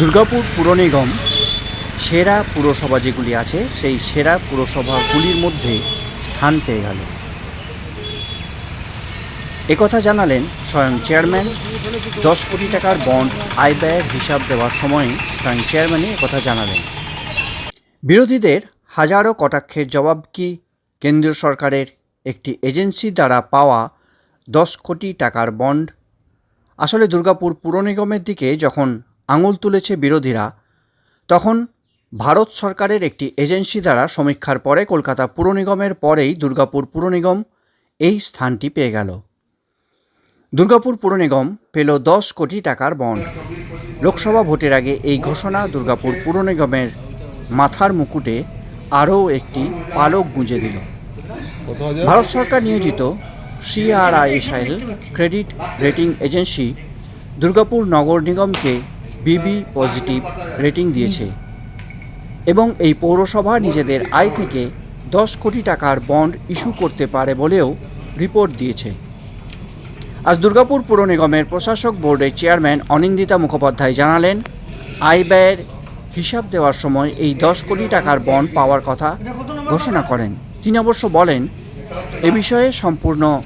দুর্গাপুর পুর নিগম সেরা পুরসভা যেগুলি আছে, সেই সেরা পুরসভাগুলির মধ্যে স্থান পেয়ে গেল। একথা জানালেন স্বয়ং চেয়ারম্যান, দশ কোটি টাকার বন্ড আয় ব্যয়ের হিসাব দেওয়ার সময় স্বয়ং চেয়ারম্যানই একথা জানালেন। বিরোধীদের হাজারো কটাক্ষের জবাব কি কেন্দ্রীয় সরকারের একটি এজেন্সি দ্বারা পাওয়া দশ কোটি টাকার বন্ড? আসলে দুর্গাপুর পুর নিগমের দিকে যখন আঙুল তুলেছে বিরোধীরা। তখন ভারত সরকারের একটি এজেন্সি দ্বারা সমীক্ষার পরে কলকাতা পুর নিগমের পরেই দুর্গাপুর পুর নিগম এই স্থানটি পেয়ে গেল। দুর্গাপুর পুর নিগম পেল দশ কোটি টাকার বন্ড। লোকসভা ভোটের আগে এই ঘোষণা দুর্গাপুর পুর নিগমের মাথার মুকুটে আরও একটি পালক গুঁজে দিল। ভারত সরকার নিয়োজিত CRISIL credit rating agency Durgapur নগর নিগমকে বিবি পজিটিভ রেটিং দিয়েছে। এবং এই পৌরসভা নিজেদের আয় থেকে দশ কোটি টাকার বন্ড ইস্যু করতে পারে বলেও রিপোর্ট দিয়েছে। আজ দুর্গাপুর পুর নিগমের প্রশাসক বোর্ডের চেয়ারম্যান অনিন্দিতা মুখোপাধ্যায় জানালেন, আয় ব্যয়ের হিসাব দেওয়ার সময় এই দশ কোটি টাকার বন্ড পাওয়ার কথা ঘোষণা করেন। তিনি অবশ্য বলেন, এ বিষয়ে সম্পূর্ণ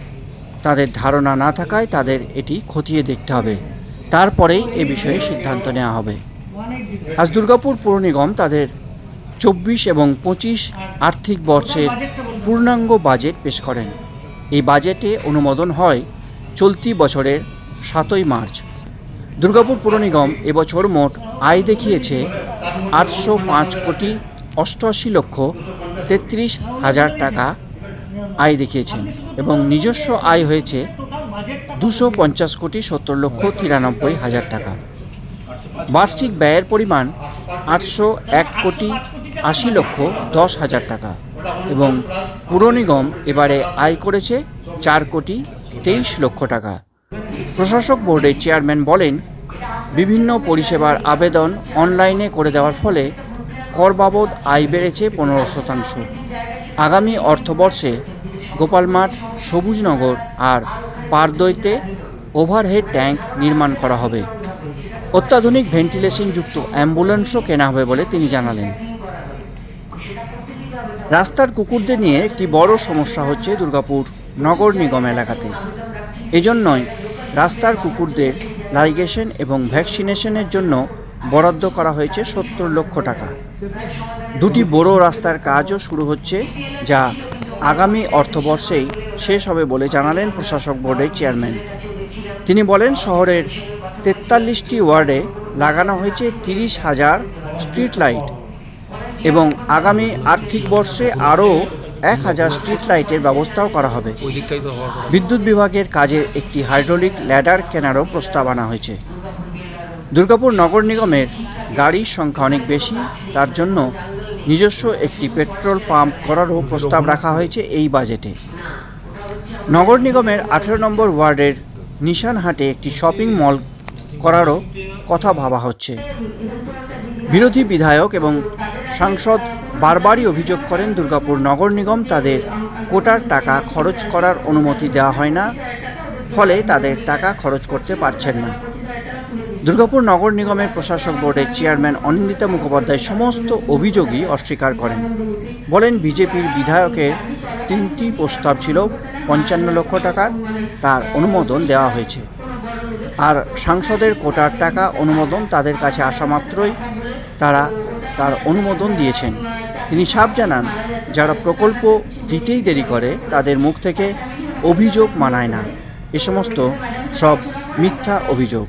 তাদের ধারণা না থাকায় তাদের এটি খতিয়ে দেখতে হবে। তারপরেই এ বিষয়ে সিদ্ধান্ত নেওয়া হবে। আজ দুর্গাপুর পৌর নিগম তাদের চব্বিশ এবং পঁচিশ আর্থিক বর্ষের পূর্ণাঙ্গ বাজেট পেশ করেন। এই বাজেটে অনুমোদন হয় চলতি বছরের সাতই মার্চ। দুর্গাপুর পুর নিগম এবছর মোট আয় দেখিয়েছে আটশো পাঁচ কোটি অষ্টআশি লক্ষ তেত্রিশ হাজার টাকা আয় দেখিয়েছেন এবং নিজস্ব আয় হয়েছে দুশো পঞ্চাশ কোটি সত্তর লক্ষ তিরানব্বই হাজার টাকা। বার্ষিক ব্যয়ের পরিমাণ আটশো এক কোটি আশি লক্ষ দশ হাজার টাকা এবং পুর নিগম এবারে আয় করেছে চার কোটি তেইশ লক্ষ টাকা। প্রশাসক বোর্ডের চেয়ারম্যান বলেন, বিভিন্ন পরিষেবার আবেদন অনলাইনে করে দেওয়ার ফলে কর বাবদ আয় বেড়েছে পনেরো শতাংশ। আগামী অর্থবর্ষে গোপালমাঠ, সবুজনগর আর পারদইতে ওভারহেড ট্যাঙ্ক নির্মাণ করা হবে। অত্যাধুনিক ভেন্টিলেশনযুক্ত অ্যাম্বুলেন্সও কেনা হবে বলে তিনি জানালেন। রাস্তার কুকুরদের নিয়ে একটি বড় সমস্যা হচ্ছে দুর্গাপুর নগর নিগম এলাকাতে। এজন্যই রাস্তার কুকুরদের লাইগেশন এবং ভ্যাকসিনেশনের জন্য বরাদ্দ করা হয়েছে সত্তর লক্ষ টাকা। দুটি বড় রাস্তার কাজও শুরু হচ্ছে যা আগামী অর্থবর্ষেই শেষ হবে বলে জানালেন প্রশাসক বোর্ডের চেয়ারম্যান। তিনি বলেন, শহরের তেতাল্লিশটি ওয়ার্ডে লাগানো হয়েছে তিরিশ হাজার স্ট্রিট লাইট এবং আগামী আর্থিক বর্ষে আরও এক হাজার স্ট্রিট লাইটের ব্যবস্থাও করা হবে। বিদ্যুৎ বিভাগের কাজের একটি হাইড্রোলিক ল্যাডার কেনারও প্রস্তাব আনা হয়েছে। দুর্গাপুর নগর নিগমের গাড়ির সংখ্যা অনেক বেশি, তার জন্য নিজস্ব একটি পেট্রোল পাম্প করারও প্রস্তাব রাখা হয়েছে এই বাজেটে। নগর নিগমের আঠেরো নম্বর ওয়ার্ডের নিশানহাটে একটি শপিং মল করারও কথা ভাবা হচ্ছে। বিরোধী বিধায়ক এবং সাংসদ বারবারই অভিযোগ করেন, দুর্গাপুর নগর নিগম তাদের কোটার টাকা খরচ করার অনুমতি দেওয়া হয় না, ফলে তাদের টাকা খরচ করতে পারছেন না। দুর্গাপুর নগর নিগমের প্রশাসক বোর্ডের চেয়ারম্যান অনিন্দিতা মুখোপাধ্যায় সমস্ত অভিযোগই অস্বীকার করেন। বলেন, বিজেপির বিধায়কের তিনটি প্রস্তাব ছিল পঞ্চান্ন লক্ষ টাকার, তার অনুমোদন দেওয়া হয়েছে। আর সাংসদের কোটার টাকা অনুমোদন তাদের কাছে আসা মাত্রই তারা তার অনুমোদন দিয়েছেন। তিনি সাপ জানান, যারা প্রকল্প দিতেই দেরি করে, তাদের মুখ থেকে অভিযোগ মানায় না। এ সমস্ত সব মিথ্যা অভিযোগ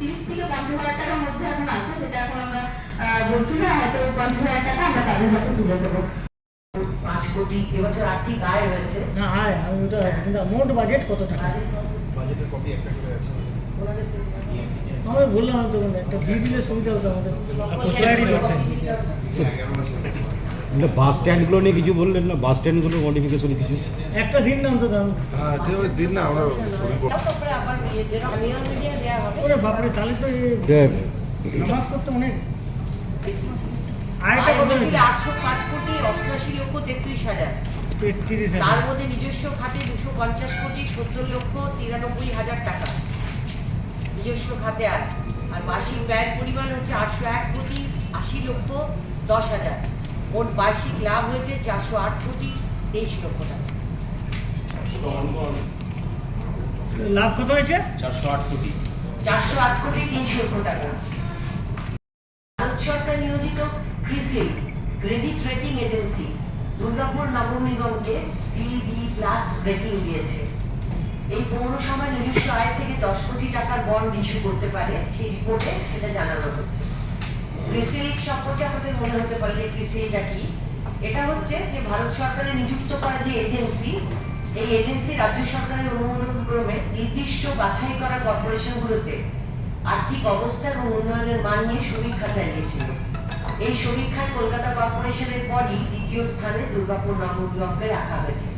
তিরিশ থেকে পঞ্চাশ হাজার টাকার মধ্যে এখন আছে সেটা এখন আমরা আহ, বলছি না হয়তো পঞ্চাশ হাজার টাকা আমরা তাদের হাতে তুলে দেবো। পাঁচ কোটি এবছর আর্থিক আয় হয়েছে। না আয় আমি ওটা কিন্তু মোট বাজেট কত টাকা? বাজেটের কপি একটা করে আছে। আমাদের বললাম আমি একটা দিয়ে দিলে সুবিধা হতো আমাদের। না বাস স্ট্যান্ডগুলো নিয়ে কিছু বললেন না? বাস স্ট্যান্ডগুলো মডিফিকেশন কিছু? একটা দিন না অন্তত হ্যাঁ দিন না আমরা বাপরে তাহলে তো নামাজ করতে অনেক আটশো পাঁচ কোটি অষ্টআশি লক্ষ তেত্রিশ হাজার। তার মধ্যে নিজস্ব খাতে দুশো পঞ্চাশ কোটি সত্তর লক্ষ তিরানব্বই হাজার টাকা। নিজস্ব খাতে আয় আর বার্ষিক ব্যয়ের পরিমাণ হচ্ছে আটশো এক কোটি আশি লক্ষ দশ হাজার। মোট বার্ষিক লাভ হয়েছে চারশো আট কোটি তেইশ লক্ষ টাকা। লাভ কত হয়েছে? চারশো আট কোটি। তেইশ লক্ষ টাকা। ভারত সরকার নিয়োজিত CRISIL credit rating agency Durgapur নগর নিগমকে বিবি প্লাস রেটিং দিয়েছে। এই পৌরসভা নিজস্ব আয় থেকে দশ কোটি টাকার বন্ড ইস্যু করতে পারে, সেই রিপোর্টে সেটা জানানো হচ্ছে। ক্রিসিল সম্পর্কে আমাদের মনে হতে পারে যে ক্রিসিলটা কি? এটা হচ্ছে যে ভারত সরকারের নিযুক্ত করা যে এজেন্সি এই এজেন্সি রাজ্য সরকারের অনুমোদন ক্রমে নির্দিষ্ট বাছাই করা কর্পোরেশনগুলোতে আর্থিক অবস্থা এবং উন্নয়নের মান নিয়ে সমীক্ষা চালিয়েছিল। এই সমীক্ষায় কলকাতা কর্পোরেশনের পরই দ্বিতীয় স্থানে দুর্গাপুর নগর নিগমকে রাখা হয়েছে।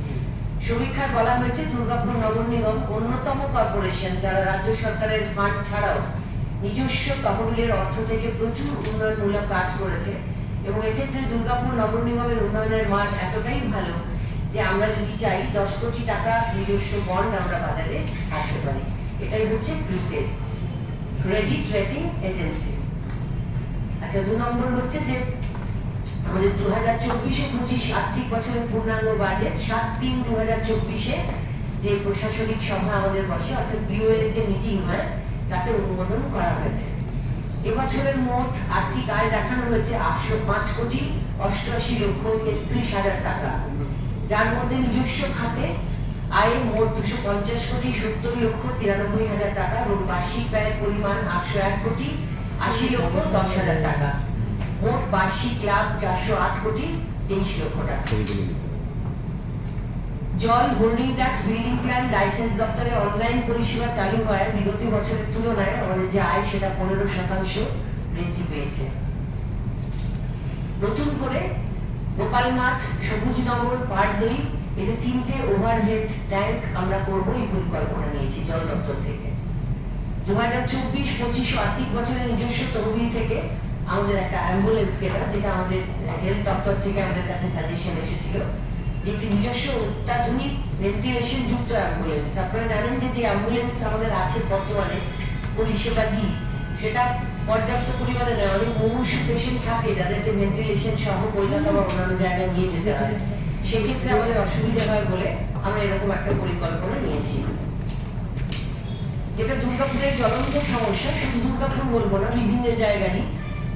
সমীক্ষায় বলা হয়েছে দুর্গাপুর নগর নিগম অন্যতম কর্পোরেশন যারা রাজ্য সরকারের ফান্ড ছাড়াও নিজস্ব তহবিলের অর্থ থেকে প্রচুর উন্নয়নমূলক কাজ করেছে এবং এক্ষেত্রে দুর্গাপুর নগর নিগমের উন্নয়নের মান এতটাই ভালো যে আমরা যদি চাই দশ কোটি টাকা নিজস্ব বন্ড আমরা বাজারে ছাড়তে পারি। এটাই হচ্ছে ক্রিসেল ক্রেডিট রেটিং এজেন্সি। আচ্ছা দু নম্বর হচ্ছে যে আমাদের দু হাজার চব্বিশে পঁচিশ আর্থিক বছরের পূর্ণাঙ্গ বাজেট, সাত তিন দু হাজার চব্বিশে যে প্রশাসনিক সভা আমাদের বসে, অর্থাৎ বিওএল যে মিটিং হয়, তাতে অনুমোদন করা হয়েছে। এবছরের মোট আর্থিক আয় দেখানো হয়েছে আটশো পাঁচ কোটি অষ্টআশি লক্ষ তেত্রিশ হাজার টাকা। যার মধ্যে নিজস্ব খাতে আয়ে মোট দুশো পঞ্চাশ কোটি সত্তর লক্ষ তিরানব্বই হাজার টাকা এবং বার্ষিক ব্যয়ের পরিমাণ আটশো এক কোটি আশি লক্ষ দশ হাজার টাকা। মোট বার্ষিক লাভ চারশো আট কোটি তেইশ লক্ষ টাকা। জল holding tax building plan license দপ্তরে অনলাইন পরিষেবা চালু হয় বিগত বছরের তুলনায় আমাদের যে আয় সেটা পনেরো শতাংশ বৃদ্ধি পেয়েছে। নতুন করে গোপাল মাঠ সবুজনগর পাড়দই এতে তিনটে ওভারহেড ট্যাঙ্ক আমরা করব এই পরিকল্পনা নিয়েছি জল দপ্তর থেকে। দু হাজার চব্বিশ পঁচিশ আর্থিক বছরের নিজস্ব তহবিল থেকে আমাদের একটা অ্যাম্বুলেন্স কেনা, যেটা আমাদের হেলথ দপ্তর থেকে আমাদের কাছে সাজেশন এসেছিল। যে একটি নিজস্ব অত্যাধুনিক ভেন্টিলেশন যুক্ত অ্যাম্বুলেন্স আপনারা জানেন যে যে অ্যাম্বুলেন্স আমাদের আছে বর্তমানে, পরিষেবা দিই, সেটা পর্যাপ্ত পরিমাণে নেয় অনেক পেশেন্ট থাকে যাদেরকে ভেন্টিলেশন সহ কলকাতা বা অন্যান্য জায়গায় নিয়ে যেতে হয়। সেক্ষেত্রে আমাদের অসুবিধা হয় বলে আমরা এরকম একটা পরিকল্পনা নিয়েছি। যেটা দুর্গাপুরের জ্বলন্ত সমস্যা শুধু দুর্গাপুর বলব না, বিভিন্ন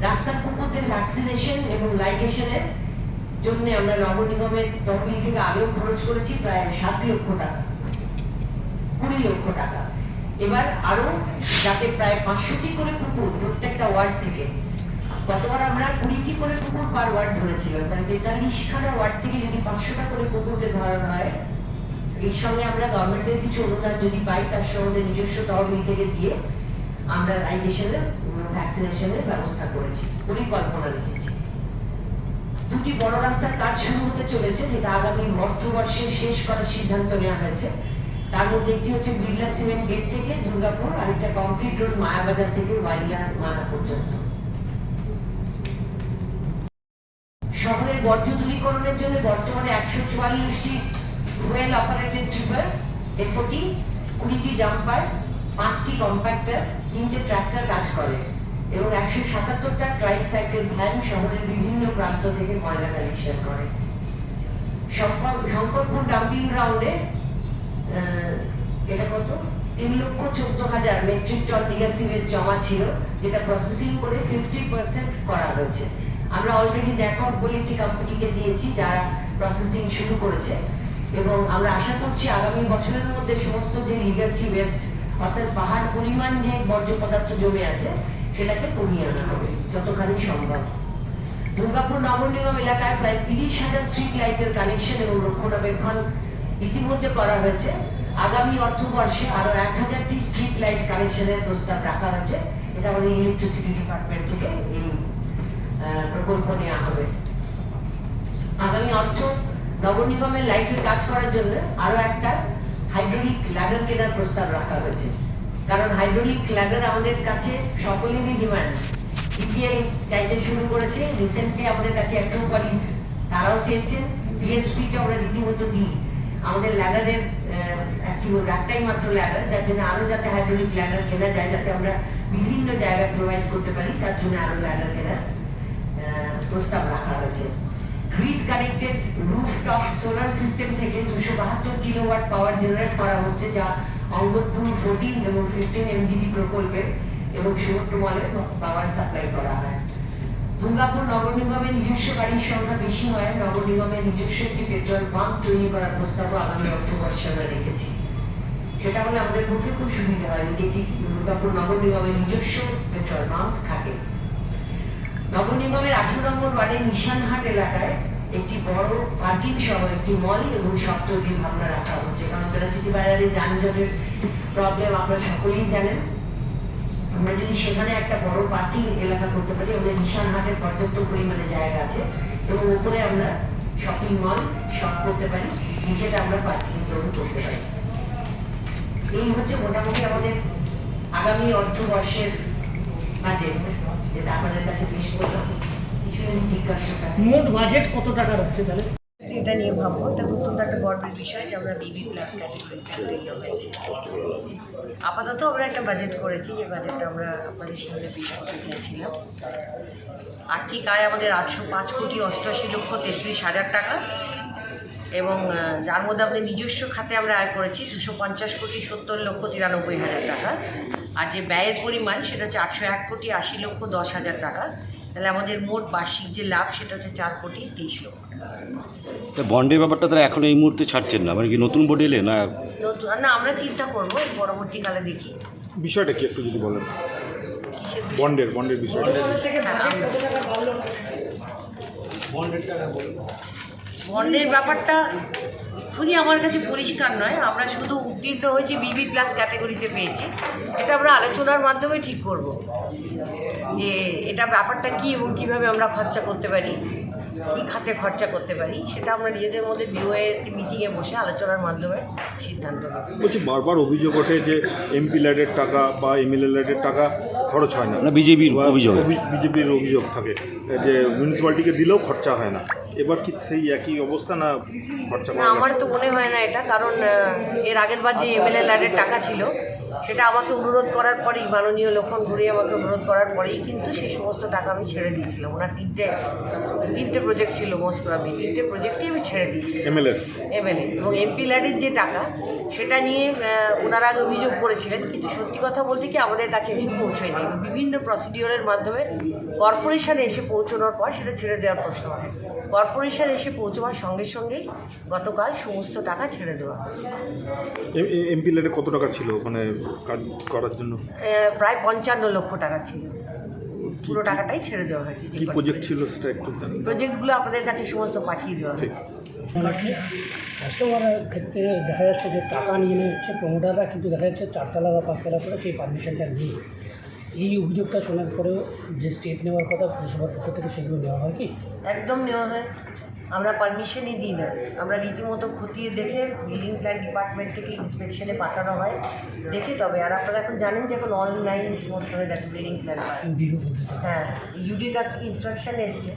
রাস্তার কুকুরদের ভ্যাকসিনেশন এবং লাইগেশনের জন্য আমরা তহবিল থেকে আগেও খরচ করেছি প্রায় সাত লক্ষ টাকা, কুড়ি লক্ষ টাকা। এবার আরও যাতে প্রায় পাঁচশোটি করে কুকুর প্রত্যেকটা ওয়ার্ড থেকে, গতবার আমরা কুড়িটি করে কুকুর পার ওয়ার্ড ধরেছিলাম, তাহলে তেতাল্লিশ খানা ওয়ার্ড থেকে যদি পাঁচশোটা করে কুকুরকে ধরানো হয় এর সঙ্গে আমরা গভর্নমেন্টের কিছু অনুদান যদি পাই, তার সঙ্গে আমাদের নিজস্ব তহবিল থেকে দিয়ে আমরা লাইগেশনের ভ্যাকসিনেশনের ব্যবস্থা করেছি, পরিকল্পনা রেখেছি। দুটি বড় রাস্তার কাজ শুরু হতে চলেছে, যেটা আগামী অর্থবর্ষে শেষ করার সিদ্ধান্ত নেওয়া হয়েছে। তার মধ্যে একটি হচ্ছে বিড়লা সিমেন্ট গেট থেকে দুর্গাপুর আর একটা কংক্রিট রোড মায়াবাজার থেকে ওয়ারিয়া মানা পর্যন্ত। শহরের বর্জ্য দূরীকরণের জন্য বর্তমানে একশো চুয়াল্লিশটি ওয়েল অপারেটেড ট্রিপার এফওটি কুড়িটি ডাম্পার পাঁচটি কম্প্যাক্টার তিনটে ট্রাক্টর কাজ করে এবং একশো সাতাত্তরটা ট্রাইসাইকেল ভ্যান শহরের বিভিন্ন প্রান্ত থেকে ময়লা কালেকশন করে। শঙ্কর শঙ্করপুর ডাম্পিং গ্রাউন্ডে এটা কত? তিন লক্ষ চোদ্দ হাজার মেট্রিক টন লিগাসি ওয়েস্ট জমা ছিল, যেটা প্রসেসিং করে ফিফটি পার্সেন্ট করা হয়েছে। আমরা অলরেডি দেখক বলে একটি কোম্পানিকে দিয়েছি, যারা প্রসেসিং শুরু করেছে। এবং আমরা আশা করছি আগামী বছরের মধ্যে সমস্ত যে লিগাসি ওয়েস্ট অর্থাৎ পাহাড় পরিমাণ যে বর্জ্য পদার্থ জমে আছে, সেটাকে কমিয়ে আনা হবে, যতখানি সম্ভব। দুর্গাপুর নগর নিগম এলাকায় প্রায় তিরিশ হাজার স্ট্রিট লাইটের কানেকশন এবং রক্ষণাবেক্ষণ ইতিমধ্যে করা হয়েছে। আগামী অর্থবর্ষে আরও এক হাজারটি স্ট্রিট লাইট কানেকশনের প্রস্তাব রাখা হয়েছে। এটা আমাদের ইলেকট্রিসিটি ডিপার্টমেন্ট থেকে এই প্রকল্প নেওয়া হবে। আগামী অর্থ নগর নিগমের লাইটের কাজ করার জন্য আরও একটা হাইড্রোলিক ল্যাডার কেনার প্রস্তাব রাখা হয়েছে। কারণ হাইড্রোলিক ল্যাডার আমাদের কাছে সকলেরই ডিমান্ড। বিপিএল চাইতে শুরু করেছে, রিসেন্টলি আমাদের কাছে অ্যাক্রোপলিস, তারাও চেয়েছেন ডিএসপিটা আমরা রীতিমতো দিই। আমাদের ল্যাডারের একটা একটাই মাত্র ল্যাডার, যার জন্য আরও যাতে হাইড্রোলিক ল্যাডার কেনা যায়, যাতে আমরা বিভিন্ন জায়গায় প্রোভাইড করতে পারি, তার জন্য আরও ল্যাডার কেনার প্রস্তাব রাখা হয়েছে। Grid connected rooftop solar system থেকে দুশো বাহাত্তর কিলোওয়াট পাওয়ার জেনারেট করা হচ্ছে যা অঙ্গদপুর ফোরটিন এবং ফিফটিন এমজিডি প্রকল্পে এবং সুবর্ণমলে পাওয়ার সাপ্লাই করা হয়। দুর্গাপুর নগর নিগমের নিজস্ব গাড়ির সংখ্যা বেশি হয় নগর নিগমের নিজস্ব একটি পেট্রোল পাম্প তৈরি করার প্রস্তাবও আগামী অর্থবর্ষে আমরা রেখেছি সেটা হলে আমাদের পক্ষে খুব সুবিধা হয়, যদি দুর্গাপুর নগর নিগমের নিজস্ব পেট্রোল পাম্প থাকে। নগর নিগমের আঠারো নম্বর ওয়ার্ডের নিশানহাট এলাকায় একটি বড় পার্কিং সহ একটি মল এবং সপ্তদ্বীপ ভাবনা রাখা হচ্ছে। কারণ বেড়াচিটি বাজারে যানজটের প্রবলেম আপনারা সকলেই জানেন, আমরা যদি সেখানে একটা বড় পার্কিং এলাকা করতে পারি আমাদের নিশানহাটের পর্যাপ্ত পরিমাণে জায়গা আছে এবং উপরে আমরা শপিং মল শপ করতে পারি, নিচেটা আমরা পার্কিং জোন করতে পারি। এই হচ্ছে মোটামুটি আমাদের আগামী অর্থবর্ষের বাজেট যেটা আপনাদের কাছে পেশ করলাম কিছু যদি জিজ্ঞাসা করেন মোট বাজেট কত টাকার হচ্ছে তাহলে? এটা নিয়ে ভাববো। এটা অত্যন্ত একটা গর্বের বিষয় যে আমরা বিবি প্লাস ক্যাটাগরিতে হয়েছি আপাতত আমরা একটা বাজেট করেছি, যে বাজেটটা আমরা আপনাদের সামনে পেশ করতে চাইছিলাম। আর্থিক আয় আমাদের আটশো পাঁচ কোটি অষ্টআশি লক্ষ তেত্রিশ হাজার টাকা। এবং যার মধ্যে আমাদের নিজস্ব খাতে আমরা আয় করেছি দুশো পঞ্চাশ কোটি সত্তর লক্ষ তিরানব্বই হাজার টাকা। আর যে ব্যয়ের পরিমাণ, সেটা হচ্ছে আটশো এক কোটি আশি লক্ষ দশ হাজার টাকা। তাহলে আমাদের মোট বার্ষিক যে লাভ সেটা হচ্ছে চার কোটি তেইশ লক্ষ তা বন্ডের ব্যাপারটা তারা এখন এই মুহূর্তে ছাড়ছেন না? মানে কি নতুন বোর্ড এলে না? নতুন না আমরা চিন্তা করব পরবর্তীকালে দেখি। বিষয়টা কি একটু যদি বলেন? বন্ডের বিষয়? বন্ডের বন্ডের বিষয়টা। বন্ডের ব্যাপারটা খুবই আমার কাছে পরিষ্কার নয়। আমরা শুধু উত্তীর্ণ হয়েছি বিবি প্লাস ক্যাটেগরিতে পেয়েছি। এটা আমরা আলোচনার মাধ্যমে ঠিক করব যে এটা ব্যাপারটা কী এবং কীভাবে আমরা খরচা করতে পারি। খাতে খরচা করতে পারি? সেটা আমরা নিজেদের মধ্যে বিওএ মিটিংয়ে বসে আলোচনার মাধ্যমে সিদ্ধান্ত নেব। বলছি বারবার অভিযোগ ওঠে যে এমপি ল্যাডের টাকা বা এমএলএ ল্যাডের টাকা খরচ হয় না। না বিজেপির অভিযোগ। বিজেপির অভিযোগ থাকে যে মিউনিসিপ্যালিটিকে দিলেও খরচা হয় না। এবার কি সেই একই অবস্থা না খরচা না আমার তো মনে হয় না এটা। কারণ এর আগের বার যে এমএলএ ল্যাডের টাকা ছিল সেটা আমাকে অনুরোধ করার পরেই মাননীয় লক্ষণ ঘুরিয়ে আমাকে অনুরোধ করার পরেই কিন্তু সেই সমস্ত টাকা আমি ছেড়ে দিয়েছিলাম। ওনার তিনটে তিনটে প্রজেক্ট ছিল মোস্ট প্রবলি তিনটে প্রজেক্টই আমি ছেড়ে দিয়েছিলাম। এমএলএ এমএলএ এবং এমপি ল্যাডের যে টাকা সেটা নিয়ে ওনারা আগে অভিযোগ করেছিলেন। কিন্তু সত্যি কথা বলতে কি আমাদের কাছে এসে পৌঁছয়নি। বিভিন্ন প্রসিডিওরের মাধ্যমে কর্পোরেশনে এসে পৌঁছানোর পর সেটা ছেড়ে দেওয়ার প্রশ্ন হয়। কর্পোরেশন এসে পৌঁছবার সঙ্গে সঙ্গেই গতকাল সমস্ত টাকা ছেড়ে দেওয়া হয়েছে। এমপি ল্যাডে কত টাকা ছিল? ওখানে কাজ করার জন্য? প্রায় পঞ্চান্ন লক্ষ টাকা ছিল। পুরো টাকাটাই ছেড়ে দেওয়া হয়েছে কি প্রজেক্ট ছিল সেটা একটু প্রজেক্টগুলো আপনাদের কাছে সমস্ত পাঠিয়ে দেওয়া হয়েছে। কাস্টমারের ক্ষেত্রে দেখা যাচ্ছে যে টাকা নিয়ে নিচ্ছে প্রমোটাররা কিন্তু দেখা যাচ্ছে চারতলা বা পাঁচতলা করে সেই পারমিশনটা নিয়ে এই অভিযোগটা শোনার পরেও যে স্টেপ নেওয়ার কথা পুরসভার পক্ষ থেকে সেগুলো নেওয়া হয় কি? একদম নেওয়া হয়। আমরা পারমিশনই দিই না। আমরা রীতিমতো খতিয়ে দেখে বিল্ডিং প্ল্যান ডিপার্টমেন্ট থেকে ইন্সপেকশনে পাঠানো হয় দেখে তবে। আর আপনারা এখন জানেন যে এখন অনলাইন সমস্ত হয়ে গেছে বিল্ডিং প্ল্যান হ্যাঁ ইউডির কাছ থেকে ইনস্ট্রাকশান এসছে।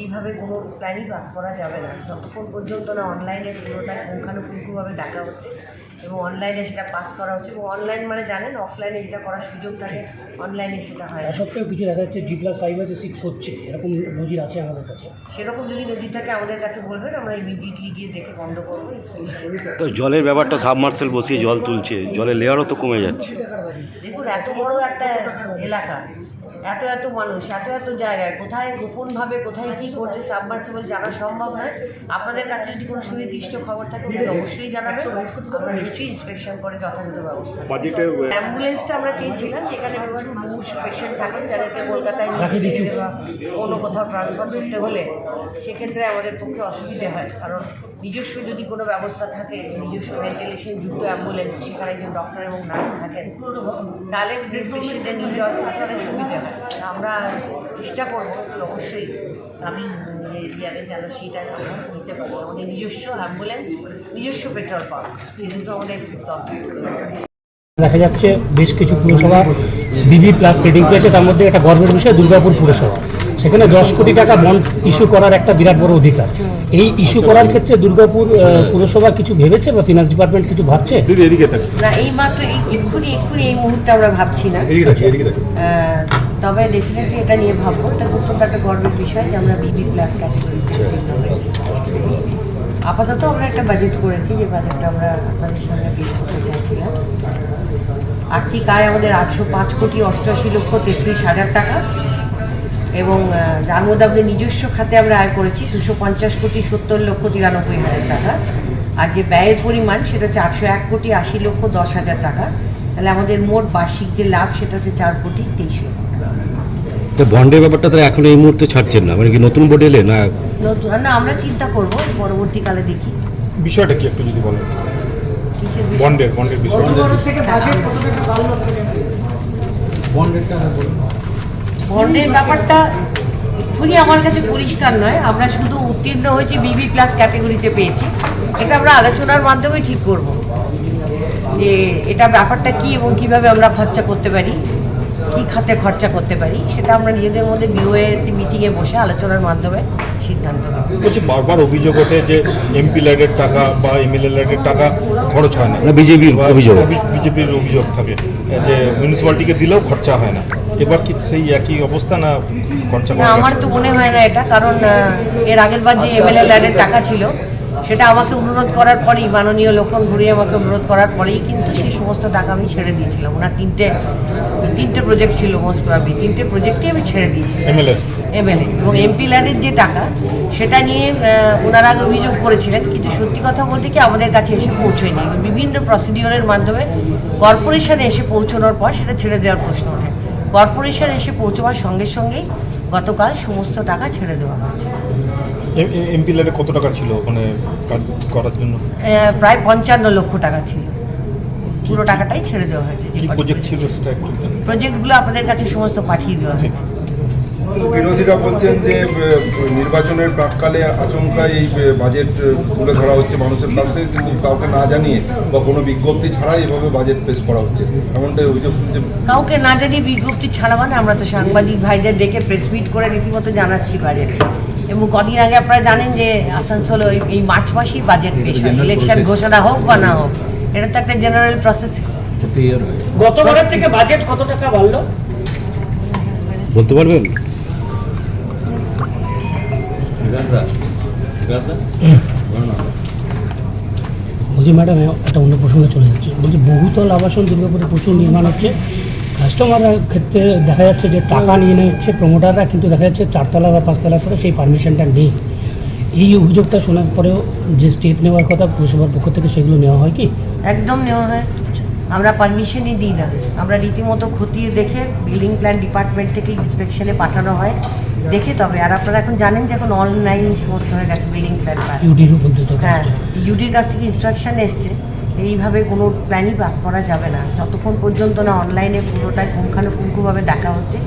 এইভাবে কোনো প্ল্যানই পাস করা যাবে না। যতক্ষণ পর্যন্ত না অনলাইনে পুরোটা পুঙ্খানুপুঙ্খভাবে দেখা হচ্ছে এবং অনলাইনে সেটা পাস করা হচ্ছে এবং অনলাইন মানে জানেন অফলাইনে যেটা করার সুযোগ থাকে অনলাইনে সেটা হয়। তা সত্ত্বেও কিছু দেখা যাচ্ছে জি প্লাস ফাইভ আছে সিক্স হচ্ছে এরকম নজির আছে আমাদের কাছে। সেরকম যদি নদী থাকে আমাদের কাছে বলবেন আমরা ইমিডিয়েটলি গিয়ে দেখে বন্ধ করব তো জলের ব্যাপারটা সাবমার্সেল বসিয়ে জল তুলছে জলের লেয়ারও তো কমে যাচ্ছে। দেখুন এত বড় একটা এলাকা এত এত মানুষ এত এত জায়গায় কোথায় গোপনভাবে কোথায় কী করছে সাবমার্সিবল জানা সম্ভব নয়। আপনাদের কাছে যদি কোনো সুনির্দিষ্ট খবর থাকে ওটা অবশ্যই জানাবেন। আমরা নিশ্চয়ই ইন্সপেকশন করে যথাযথ ব্যবস্থা অ্যাম্বুলেন্সটা আমরা চেয়েছিলাম যেখানে প্রচুর মুমূর্ষ পেশেন্ট থাকেন যাদেরকে কলকাতায় অন্য কোথাও ট্রান্সফার করতে হলে সেক্ষেত্রে আমাদের পক্ষে অসুবিধে হয়। কারণ নিজস্ব যদি কোনো ব্যবস্থা থাকে, নিজস্ব ভেন্টিলেশন যুক্ত অ্যাম্বুলেন্স সেখানে একজন ডক্টর এবং নার্স থাকেন, তাহলে পেশেন্টে নিয়ে যাওয়ার অনেক সুবিধে হয়। আমরা চেষ্টা করব অবশ্যই আমি এরিয়ারে যেন আমরা নিতে পারি। আমাদের নিজস্ব অ্যাম্বুলেন্স নিজস্ব পেট্রোল পাম্প এই দুটো আমাদের দরকার। দেখা যাচ্ছে বেশ কিছু পুরসভা বিবি প্লাস রেটিং পেয়েছে, তার মধ্যে একটা গর্বের বিষয় দুর্গাপুর পুরসভা। সেখানে দশ কোটি টাকা বন্ড ইস্যু করার একটা বিরাট বড় অধিকার। এই ইস্যু করার ক্ষেত্রে দুর্গাপুর পুরসভা কিছু ভেবেছে বা ফিনান্স ডিপার্টমেন্ট কিছু ভাবছে? না এই মাত্র এই এক্ষুনি এক্ষুনি এই মুহূর্তে আমরা ভাবছি না। তবে ডেফিনেটলি এটা নিয়ে ভাববো। এটা অত্যন্ত একটা গর্বের বিষয় যে আমরা বিবি প্লাস ক্যাটাগরিতে আপাতত আমরা একটা বাজেট করেছি যে বাজেটটা আমরা আপনাদের সামনে পেশ করতে চাইছিলাম। আর্থিক আয় আমাদের আটশো পাঁচ কোটি অষ্টআশি লক্ষ তেত্রিশ হাজার টাকা। এবং যার মধ্যে আমাদের নিজস্ব খাতে আমরা আয় করেছি দুশো পঞ্চাশ কোটি সত্তর লক্ষ তিরানব্বই হাজার টাকা। আর যে ব্যয়ের পরিমাণ সেটা হচ্ছে আটশো এক কোটি আশি লক্ষ দশ হাজার টাকা। তাহলে আমাদের মোট বার্ষিক যে লাভ সেটা হচ্ছে চার কোটি তেইশ লক্ষ টাকা। তো বন্ডের ব্যাপারটা তারা এখন এই মুহূর্তে ছাড়ছেন না? মানে কি নতুন বোর্ড এলে না? নতুন না আমরা চিন্তা করব পরবর্তীকালে দেখি। বিষয়টা কি একটু যদি বলেন? কিসের বিষয়? বন্ডের বন্ডের বিষয়। বন্ডের ব্যাপারটা এক্ষুনি আমার কাছে পরিষ্কার নয় আমরা শুধু উত্তীর্ণ হয়েছি বিবি প্লাস ক্যাটাগরিতে পেয়েছি। এটা আমরা আলোচনার মাধ্যমে ঠিক করব যে এটা ব্যাপারটা কি এবং কীভাবে আমরা খরচা করতে পারি কি খাতে খরচা করতে পারি সেটা আমরা নিজেদের মধ্যে বিওএ মিটিংয়ে বসে আলোচনার মাধ্যমে সিদ্ধান্ত নেব। বলছি বারবার অভিযোগ ওঠে যে এমপি ল্যাডের টাকা বা এমএলএ ল্যাডের টাকা খরচ হয় না। বিজেপির অভিযোগ। বিজেপির অভিযোগ থাকে। যে মিউনিসিপ্যালিটিকে দিলেও খরচা হয় না। এবার কি সেই একই অবস্থা না খরচা আমার তো মনে হয় না এটা কারণ এর আগের বার যে এমএলএ ল্যাডের টাকা ছিল সেটা আমাকে অনুরোধ করার পরেই মাননীয় লক্ষণ ঘুরিয়ে আমাকে অনুরোধ করার পরেই কিন্তু সেই সমস্ত টাকা আমি ছেড়ে দিয়েছিলাম। ওনার তিনটে তিনটে প্রজেক্ট ছিল মোস্ট প্রবলি তিনটে প্রজেক্টই আমি ছেড়ে দিয়েছিলাম। এমএলএ এবং এমপি ল্যাডের যে টাকা সেটা নিয়ে ওনারা আগে অভিযোগ করেছিলেন কিন্তু সত্যি কথা বলতে কি আমাদের কাছে এসে পৌঁছয়নি। বিভিন্ন প্রসিডিওরের মাধ্যমে কর্পোরেশনে এসে পৌঁছানোর পর সেটা ছেড়ে দেওয়ার প্রশ্ন ওঠে। কর্পোরেশন এসে পৌঁছবার সঙ্গে সঙ্গেই গতকাল সমস্ত টাকা ছেড়ে দেওয়া হয়েছে। এমপি ল্যাডে কত টাকা ছিল ওখানে কাজ করার জন্য? প্রায় পঞ্চান্ন লক্ষ টাকা ছিল। পুরো টাকাটাই ছেড়ে দেওয়া হয়েছে যে প্রজেক্ট ছিল সেটা। প্রজেক্টগুলো আপনাদের কাছে সমস্ত পাঠিয়ে দেওয়া হয়েছে। বিরোধীরা বলছেন যে নির্বাচনের প্রাককালে আচমকা এই বাজেট তুলে ধরা হচ্ছে মানুষের কাছ থেকে কিন্তু কাউকে না জানিয়ে বা কোনো বিজ্ঞপ্তি ছাড়াই এভাবে বাজেট পেশ করা হচ্ছে। এমনটাই অভিযোগ যে কাউকে না জানিয়ে বিজ্ঞপ্তি ছাড়া মানে আমরা তো সাংবাদিক ভাইদের ডেকে প্রেস মিট করে রীতিমতো জানাচ্ছি বাজেট এবং কদিন আগে আপনারা জানেন যে আসানসোল ওই- এই মার্চ মাসেই বাজেট পেশ হয়। ইলেকশন ঘোষণা হোক বা না হোক এটা তো একটা জেনারেল প্রসেস গতবারের থেকে বাজেট কত টাকা বাড়লো? বলতে পারবেন? বলছি ম্যাডাম একটা অন্য প্রসঙ্গে চলে যাচ্ছে। বলছি বহুতল আবাসন দুর্গাপুরে প্রচুর নির্মাণ হচ্ছে। কাস্টমারের ক্ষেত্রে দেখা যাচ্ছে যে টাকা নিয়ে নিচ্ছে প্রমোটাররা কিন্তু দেখা যাচ্ছে চারতলা বা পাঁচতলা করে সেই পারমিশনটা নেই। এই অভিযোগটা শোনার পরেও যে স্টেপ নেওয়ার কথা পুরসভার পক্ষ থেকে সেগুলো নেওয়া হয় কি? একদম নেওয়া হয়। আমরা পারমিশনই দিই না। আমরা রীতিমতো খতিয়ে দেখে বিল্ডিং প্ল্যান ডিপার্টমেন্ট থেকে ইন্সপেকশনে পাঠানো হয়। দেখে তবে। আর আপনারা এখন জানেন যে এখন অনলাইন সমস্ত হয়ে গেছে বিল্ডিং প্ল্যান হ্যাঁ ইউডির কাছ থেকে ইনস্ট্রাকশন এসছে। এইভাবে কোনো প্ল্যানই পাস করা যাবে না। যতক্ষণ পর্যন্ত না অনলাইনে পুরোটাই পুঙ্খানুপুঙ্খভাবে দেখা হচ্ছে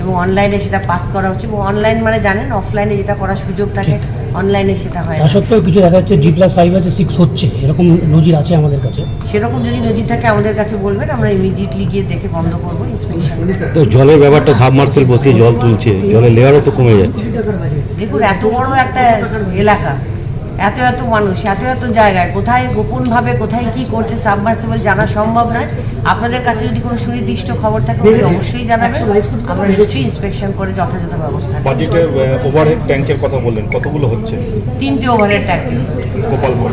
এবং অনলাইনে সেটা পাস করা হচ্ছে এবং অনলাইন মানে জানেন অফলাইনে যেটা করার সুযোগ থাকে অনলাইনে সেটা হয় তা সত্ত্বেও কিছু দেখা যাচ্ছে জি প্লাস ফাইভ আছে সিক্স হচ্ছে এরকম নজির আছে আমাদের কাছে? সেরকম যদি নদী থাকে আমাদের কাছে বলবেন আমরা ইমিডিয়েটলি গিয়ে দেখে বন্ধ করব ইন্সপেকশন তো জলের ব্যাপারটা সাবমার্সেল বসিয়ে জল তুলছে জলের লেয়ারও তো কমে যাচ্ছে। দেখুন এত বড় একটা এলাকা এত এত মানুষ এত এত জায়গায় কোথায় গোপনভাবে কোথায় কি করছে সাবমার্সিবল জানা সম্ভব নয়। আপনাদের কাছে যদি কোনো সুনির্দিষ্ট খবর থাকে অবশ্যই জানাবেন। আমরা নিশ্চয়ই ইন্সপেকশন করে যথাযথ ব্যবস্থা। বাজেটের ওভারহেড ট্যাঙ্কের কথা বললেন কতগুলো হচ্ছে? তিনটে ওভারের ট্যাঙ্ক গোপালপুর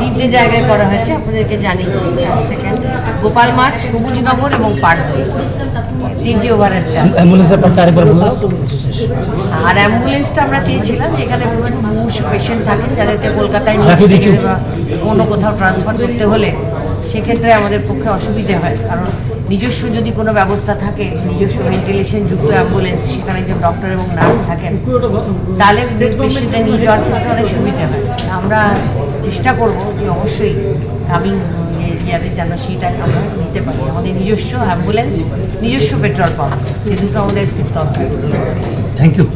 তিনটে জায়গায় করা হয়েছে আপনাদেরকে জানিয়েছি। সেকেন্ড গোপাল মাঠ সবুজনগর এবং পাড়দই ওভারের অ্যাম্বুলেন্সের পাশে আরেকবার বললাম আর অ্যাম্বুলেন্সটা আমরা চেয়েছিলাম এখানে প্রচুর মুমূর্ষ পেশেন্ট থাকেন যাদেরকে কলকাতায় নিয়ে। বা অন্য কোথাও ট্রান্সফার করতে হলে সেক্ষেত্রে আমাদের পক্ষে অসুবিধে হয়। কারণ নিজস্ব যদি কোনো ব্যবস্থা থাকে নিজস্ব ভেন্টিলেশন যুক্ত অ্যাম্বুলেন্স সেখানে যে ডক্টর এবং নার্স থাকেন তাহলে পেশেন্টটা নিয়ে যাওয়ার ক্ষেত্রে অনেক সুবিধা হয়। আমরা চেষ্টা করব যে অবশ্যই কামিং ইয়ারে যেন সেটা আমরা নিতে পারি। আমাদের নিজস্ব অ্যাম্বুলেন্স নিজস্ব পেট্রোল পাম্প সে আমাদের খুব দরকার। Thank you